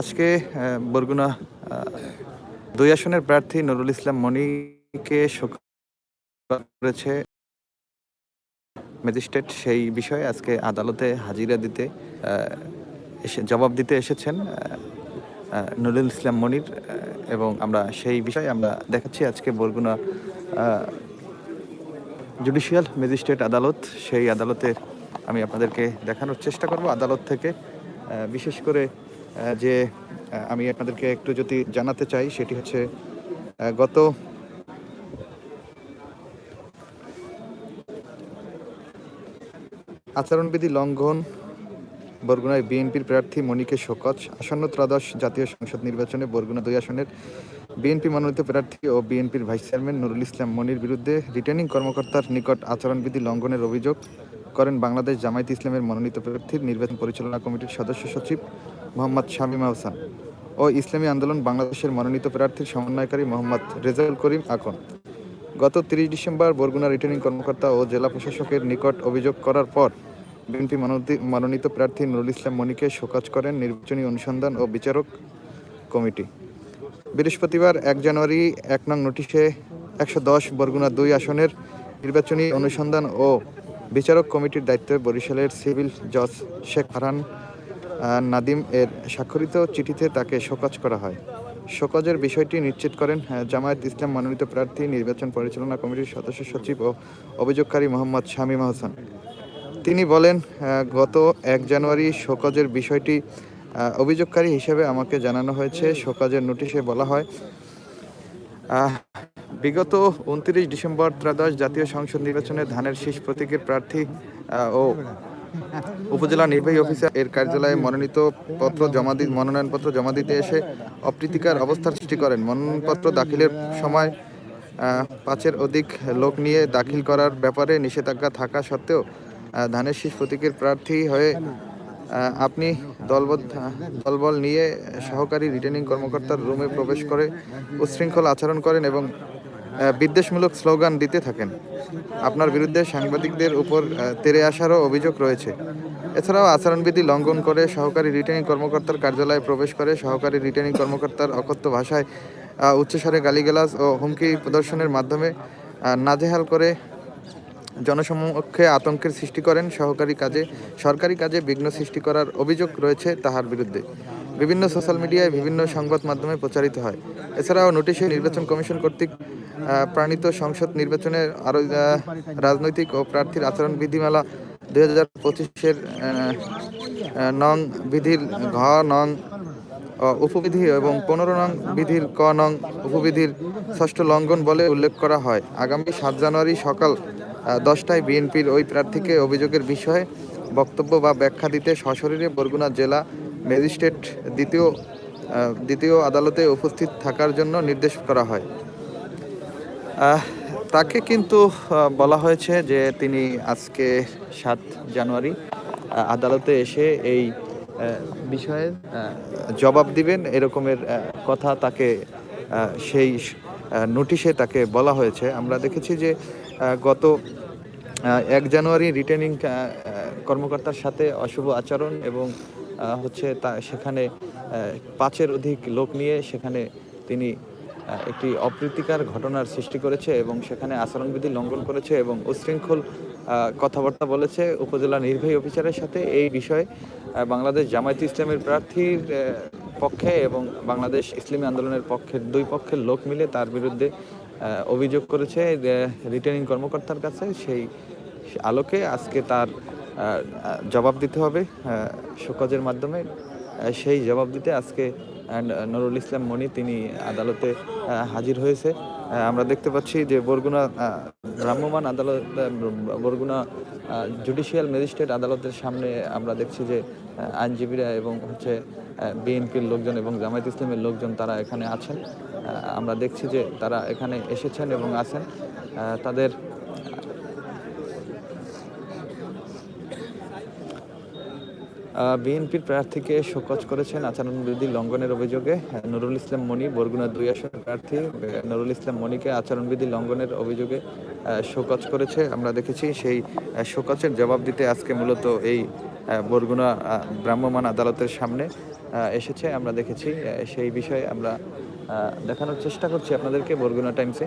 আজকে বরগুনা দুই আসনের প্রার্থী নুরুল ইসলাম মনিকে করেছে ম্যাজিস্ট্রেট। সেই বিষয়ে আজকে আদালতে হাজিরা দিতে এসে, জবাব দিতে এসেছেন নুরুল ইসলাম মনির এবং আমরা সেই বিষয়ে আমরা দেখাচ্ছি আজকে বরগুনা জুডিশিয়াল ম্যাজিস্ট্রেট আদালত। সেই আদালতে আমি আপনাদেরকে দেখানোর চেষ্টা করব। আদালত থেকে বিশেষ করে যে আমি আপনাদেরকে একটু যদি জানাতে চাই, সেটি হচ্ছে গত আচরণবিধি লঙ্ঘন বরগুনায় বিএনপির প্রার্থী মনিকে শোকজ, আসন্ন ত্রয়োদশ জাতীয় সংসদ নির্বাচনে বরগুনা দুই আসনের বিএনপি মনোনীত প্রার্থী ও বিএনপির ভাইস চেয়ারম্যান নুরুল ইসলাম মনির বিরুদ্ধে রিটার্নিং কর্মকর্তার নিকট আচরণবিধি লঙ্ঘনের অভিযোগ করেন বাংলাদেশ জামায়াত ইসলামের মনোনীত প্রার্থীর নির্বাচন পরিচালনা কমিটির সদস্য সচিব মোহাম্মদ শামীম আহসান ও ইসলামী আন্দোলন বাংলাদেশের মনোনীত প্রার্থীর সমন্বয়কারী মোহাম্মদ রেজাউল করিম আকন। গত তিরিশ ডিসেম্বর বরগুনা রিটার্নিং কর্মকর্তা ও জেলা প্রশাসকের নিকট অভিযোগ করার পর বিএনপি মনোনীত- প্রার্থী নুরুল ইসলাম মনিকে শোকজ করেন নির্বাচনী অনুসন্ধান ও বিচারক কমিটি। বৃহস্পতিবার এক জানুয়ারি এক নং নোটিশে একশো দশ বরগুনা দুই আসনের নির্বাচনী অনুসন্ধান ও বিচারক কমিটির দায়িত্বে বরিশালের সিভিল জজ শেখ ফারহান নাদিম এর স্বাক্ষরিত চিঠিতে তাকে শোকজ করা হয়। শোকজের বিষয়টি নিশ্চিত করেন জামায়াত ইসলাম মনোনীত প্রার্থী নির্বাচন পরিচালনা কমিটির সদস্য সচিব ও অভিযোগকারী মোহাম্মদ শামীম আহসান তিনি বলেন গত এক জানুয়ারি শোকজের বিষয়টি অভিযোগকারী হিসেবে আমাকে জানানো হয়েছে। শোকজের নোটিশে বলা হয় বিগত উনত্রিশ ডিসেম্বর ত্রয়োদশ জাতীয় সংসদ নির্বাচনে ধানের শীষ প্রতীকের প্রার্থী ও উপজেলা নির্বাহী অফিসার এর কার্যালয়ে মনোনীত পত্র জমা দি মনোনয়নপত্র জমা দিতে এসে অপ্রীতিকর অবস্থার সৃষ্টি করেন। মনোনয়নপত্র দাখিলের সময় পাঁচের অধিক লোক নিয়ে দাখিল করার ব্যাপারে নিষেধাজ্ঞা থাকা সত্ত্বেও ধানের শীষ প্রতীকের প্রার্থী হয়ে আপনি দলবদ্ধ দলবল নিয়ে সহকারী রিটার্নিং কর্মকর্তার রুমে প্রবেশ করে উচ্ছৃঙ্খল আচরণ করেন এবং বিদ্বেষমূলক স্লোগান দিতে থাকেন। আপনার বিরুদ্ধে সাংবাদিকদের উপর তেরে আসারও অভিযোগ রয়েছে। এছাড়াও আচরণবিধি লঙ্ঘন করে সহকারী রিটার্নিং কর্মকর্তার কার্যালয়ে প্রবেশ করে সহকারী রিটার্নিং কর্মকর্তার অকথ্য ভাষায় উচ্চস্বরে গালিগালাজ ও হুমকি প্রদর্শনের মাধ্যমে নাজেহাল করে জনসমক্ষে আতঙ্কের সৃষ্টি করেন সহকারী কাজে, সরকারি কাজে বিঘ্ন সৃষ্টি করার অভিযোগ রয়েছে তাহার বিরুদ্ধে। বিভিন্ন সোশ্যাল মিডিয়ায় বিভিন্ন সংবাদ মাধ্যমে প্রচারিত হয়। এছাড়াও নোটিশে নির্বাচন কমিশন কর্তৃক প্রণীত সংসদ নির্বাচনের আরও রাজনৈতিক ও প্রার্থীর আচরণ বিধিমালা দুই হাজার পঁচিশের নং বিধির ঘ, নং উপবিধি এবং পনেরো নং বিধির ক, নং উপবিধির ষষ্ঠ লঙ্ঘন বলে উল্লেখ করা হয়। আগামী সাত জানুয়ারি সকাল দশটায় বিএনপির ওই প্রার্থীকে অভিযোগের বিষয়ে বক্তব্য বা ব্যাখ্যা দিতে সশরীরে বরগুনা জেলা ম্যাজিস্ট্রেট দ্বিতীয় দ্বিতীয় আদালতে উপস্থিত থাকার জন্য নির্দেশ করা হয়। তাকে কিন্তু বলা হয়েছে যে তিনি আজকে সাত জানুয়ারি আদালতে এসে এই বিষয়ে জবাব দিবেন। এরকমের কথা তাকে সেই নোটিশে তাকে বলা হয়েছে। আমরা দেখেছি যে গত এক জানুয়ারি রিটার্নিং কর্মকর্তার সাথে অশুভ আচরণ এবং হচ্ছে তা, সেখানে পাঁচের অধিক লোক নিয়ে সেখানে তিনি একটি অপ্রীতিকর ঘটনার সৃষ্টি করেছে এবং সেখানে আচরণবিধি লঙ্ঘন করেছে এবং উচ্ছৃঙ্খল আহ, কথাবার্তা বলেছে উপজেলা নির্বাহী অফিসারের সাথে। এই বিষয়ে বাংলাদেশ জামায়াত ইসলামের প্রার্থীর পক্ষে এবং বাংলাদেশ ইসলামী আন্দোলনের পক্ষের দুই পক্ষের লোক মিলে তার বিরুদ্ধে অভিযোগ করেছে রিটার্নিং কর্মকর্তার কাছে। সেই আলোকে আজকে তার জবাব দিতে হবে শোকজের মাধ্যমে। সেই জবাব দিতে আজকে আহ, নুরুল ইসলাম মনি তিনি আদালতে হাজির হয়েছে। আমরা দেখতে পাচ্ছি যে বরগুনা আহ, ভ্রাম্যমাণ আদালত বরগুনা জুডিশিয়াল ম্যাজিস্ট্রেট আদালতের সামনে আমরা দেখছি যে আইনজীবীরা এবং হচ্ছে বিএনপির লোকজন এবং জামায়াত ইসলামের লোকজন তারা এখানে আছেন। আমরা দেখছি যে তারা এখানে এসেছেন এবং আছেন। তাদের বিএনপির প্রার্থীকে শোকজ করেছেন আচরণবিধি লঙ্ঘনের অভিযোগে নুরুল ইসলাম মনি বরগুনা দুই আসনের প্রার্থী নুরুল ইসলাম মনিকে আচরণবিধি লঙ্ঘনের অভিযোগে শোকজ করেছে। আমরা দেখেছি সেই শোকজের জবাব দিতে আজকে মূলত এই বরগুনা আহ, ভ্রাম্যমাণ আদালতের সামনে এসেছে। আমরা দেখেছি সেই বিষয়ে আমরা দেখানোর চেষ্টা করছি আপনাদেরকে বরগুনা টাইমসে।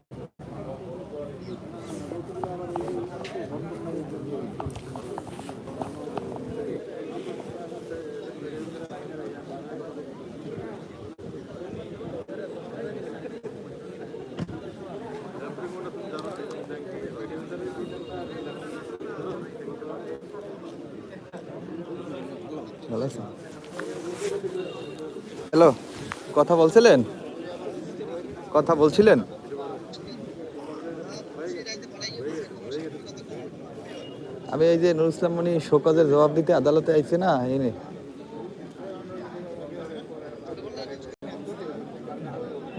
হ্যালো, কথা বলছিলেন? কথা বলছিলেন? আমি এই যে নুর ইসলাম মনি শোকজের জবাব দিতে আদালতে আইছে না এনে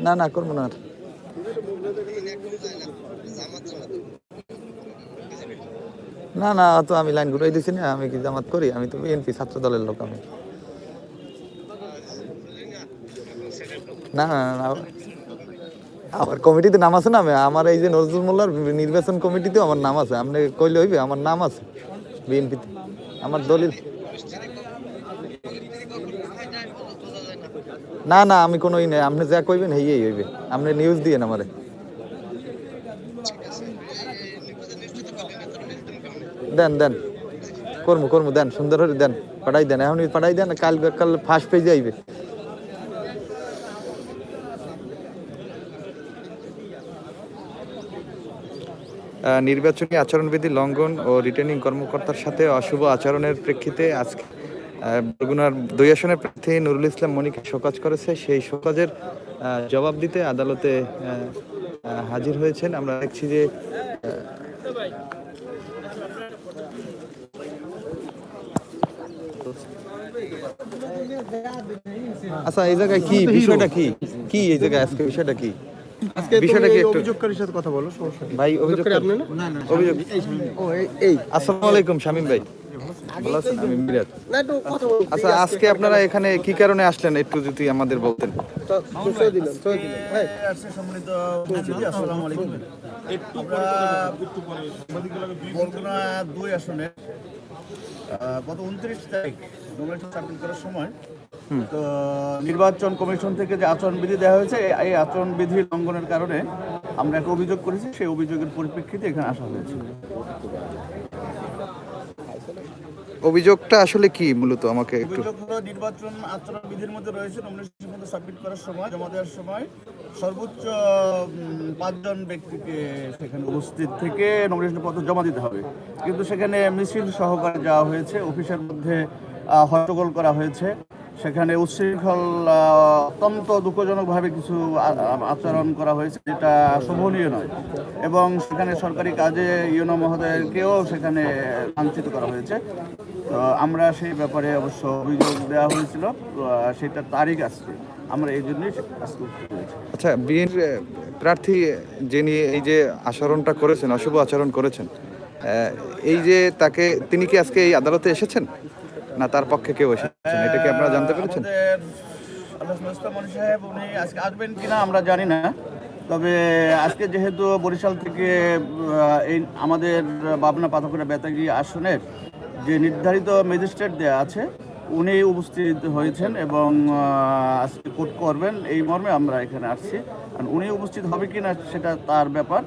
না। না করব না না না, তো আমি লাইন ঘুরাই দিছি না, আমি কি জামাত করি, আমি তো বিএনপি ছাত্র দলের লোক আমি। না না আমার কমিটিতে নাম আছে না, আমি, আমার এই যে নজরুল মোল্লার নির্বাচন কমিটিতেও আমার নাম আছে, আপনি কইলে হইবে, আমার নাম আছে বিএনপিতে আমার দলিল। না না, আমি কোনো ই নাই, আপনি যা কইবেন হেই হইবে, আপনি নিউজ দিয়ে আমারে। দেন দেন। কর্ম কর্ম, দেন, সুন্দর করে দেন, পাঠাই দেন। এখন পাঠাই দেন, কাল কাল ফার্স্ট পেজে আইবে। নির্বাচনী আচরণবিধি লঙ্ঘন ও রিটার্নিং কর্মকর্তার সাথে অশুভ আচরণের প্রেক্ষিতে আজকে বরগুনার দুই আসনের প্রার্থী নুরুল ইসলাম মনিকে শোকাজ করেছে। সেই শোকাজের জবাব দিতে আদালতে হাজির হয়েছেন। আমরা দেখছি যে আচ্ছা এই জায়গায় কি? বিষয়টা কি? কি এই জায়গায় আজকে? বিষয়টা কি? আজকে বিষয়টা কি একটু- অভিযোগকারীর সাথে কথা বলো সমস্যা ভাই অভিযোগ আপনি না? অভিযোগ ও এই এই আসসালামু আলাইকুম শামিম ভাই। ভালো আছেন? আমি মিরাজ না একটু কথা বলো। আচ্ছা আজকে আপনারা এখানে কি কারণে আসলেন? একটু যদি আমাদের বলতেন। হ্যাঁ গত উনত্রিশ তারিখ নমিনেশন সাবমিট করার সময় তো নির্বাচন কমিশন থেকে যে আচরণবিধি দেওয়া হয়েছে এই- আচরণবিধি লঙ্ঘনের কারণে আমরা একটা অভিযোগ করেছি সেই অভিযোগের পরিপ্রেক্ষিতে এখানে আসা হয়েছে। অভিযোগটা আসলে কি মূলত? আমাকে একটু নির্বাচন আচরণ বিধির মধ্যে রয়েছে নমিনেশন পত্র সাবমিট করার সময় জমা দেওয়ার সময় সর্বোচ্চ পাঁচজন ব্যক্তিকে সেখানে উপস্থিত থেকে নমিনেশন পত্র জমা দিতে হবে। কিন্তু সেখানে মিছিল সহকারে যাওয়া হয়েছে অফিসের মধ্যে হট্টগোল করা হয়েছে। সেখানে উচ্ছৃঙ্খল অত্যন্ত দুঃখজনকভাবে কিছু আচরণ করা হয়েছে, যেটা শোভনীয় নয়। এবং সেখানে সরকারি কাজে ইউনো মহোদয়কেও সেখানে লাঞ্ছিত করা হয়েছে। তো আমরা সেই ব্যাপারে অবশ্য অভিযোগ দেওয়া হয়েছিল সেটার তারিখ আসছে। আমরা এই জন্যই আচ্ছা বিএন প্রার্থী যিনি এই যে আচরণটা করেছেন, অশুভ আচরণ করেছেন এই যে তাকে, তিনি কি আজকে এই আদালতে এসেছেন? না, তার পক্ষে কেউ এসেছেন? এটা কি আপনারা জানতে পেরেছেন? আল্লাহ উনি আজকে আসবেন কিনা আমরা জানি না। তবে আজকে যেহেতু বরিশাল থেকে এই আমাদের বাবনা পাথকুড়া বেতাগি আসনের যে নির্ধারিত ম্যাজিস্ট্রেট দেয়া আছে, উনি উপস্থিত হয়েছেন এবং আজকে কোর্ট করবেন। এই মর্মে আমরা এখানে আসছি। উনি উপস্থিত হবে কিনা সেটা তার ব্যাপার।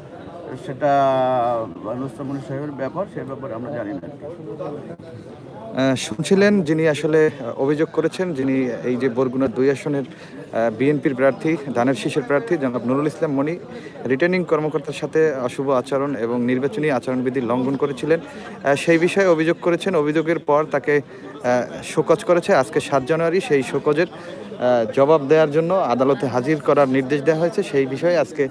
সেটা নুসরামনি সাহেবের ব্যাপার সে ব্যাপারে আমরা জানি না শুনছিলেন যিনি আসলে অভিযোগ করেছেন, যিনি এই যে বরগুনার দুই আসনের বিএনপির প্রার্থী, ধানের শীষের প্রার্থী, জনাব নুরুল ইসলাম মনি রিটার্নিং কর্মকর্তার সাথে অশুভ আচরণ এবং নির্বাচনী আচরণবিধি লঙ্ঘন করেছিলেন। সেই বিষয়ে অভিযোগ করেছেন। অভিযোগের পর তাকে শোকজ করেছে। আজকে সাত জানুয়ারি সেই শোকজের জবাব দেওয়ার জন্য আদালতে হাজির করার নির্দেশ দেওয়া হয়েছে। সেই বিষয়ে আজকে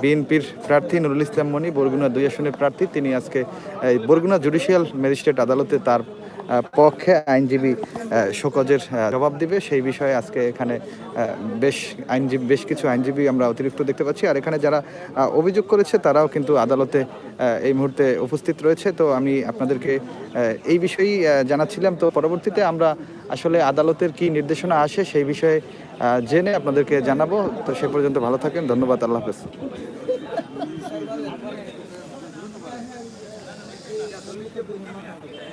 বিএনপির প্রার্থী নুরুল ইসলাম মনি, বরগুনা দুই আসনের প্রার্থী, তিনি আজকে বরগুনা জুডিশিয়াল ম্যাজিস্ট্রেট আদালতে তার পক্ষে আইনজীবী শোকজের জবাব দিবে। সেই বিষয়ে আজকে এখানে বেশ আইনজীবী, বেশ কিছু আইনজীবী আমরা অতিরিক্ত দেখতে পাচ্ছি। আর এখানে যারা অভিযোগ করেছে, তারাও কিন্তু আদালতে এই মুহূর্তে উপস্থিত রয়েছে। তো আমি আপনাদেরকে এই বিষয়েই জানাচ্ছিলাম। তো পরবর্তীতে আমরা আসলে আদালতের কি নির্দেশনা আসে, সেই বিষয়ে জেনে আপনাদেরকে জানাব। তো সে পর্যন্ত ভালো থাকেন। ধন্যবাদ। আল্লাহ হাফেজ।